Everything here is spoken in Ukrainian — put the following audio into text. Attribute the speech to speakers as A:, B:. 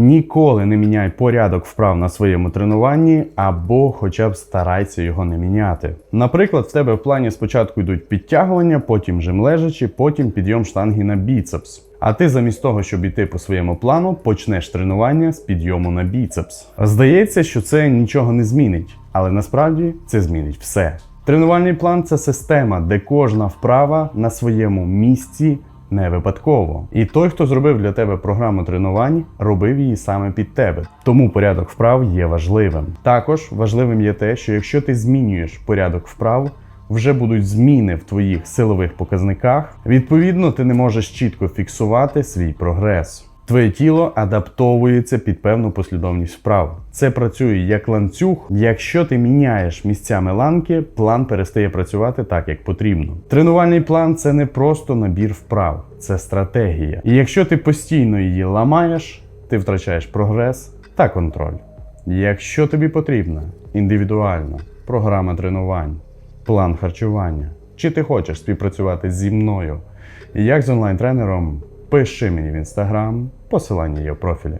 A: Ніколи не міняй порядок вправ на своєму тренуванні або хоча б старайся його не міняти. Наприклад, в тебе в плані спочатку йдуть підтягування, потім жим лежачи, потім підйом штанги на біцепс. А ти замість того, щоб іти по своєму плану, почнеш тренування з підйому на біцепс. Здається, що це нічого не змінить, але насправді це змінить все. Тренувальний план це система, де кожна вправа на своєму місці не випадково. І той, хто зробив для тебе програму тренувань, робив її саме під тебе. Тому порядок вправ є важливим. Також важливим є те, що якщо ти змінюєш порядок вправ, вже будуть зміни в твоїх силових показниках. Відповідно, ти не можеш чітко фіксувати свій прогрес. Твоє тіло адаптовується під певну послідовність вправ. Це працює як ланцюг. Якщо ти міняєш місцями ланки, план перестає працювати так, як потрібно. Тренувальний план це не просто набір вправ, це стратегія. І якщо ти постійно її ламаєш, ти втрачаєш прогрес та контроль. Якщо тобі потрібна індивідуальна програма тренувань, план харчування, чи ти хочеш співпрацювати зі мною як з онлайн-тренером, пиши мені в інстаграм, посилання є в профілі.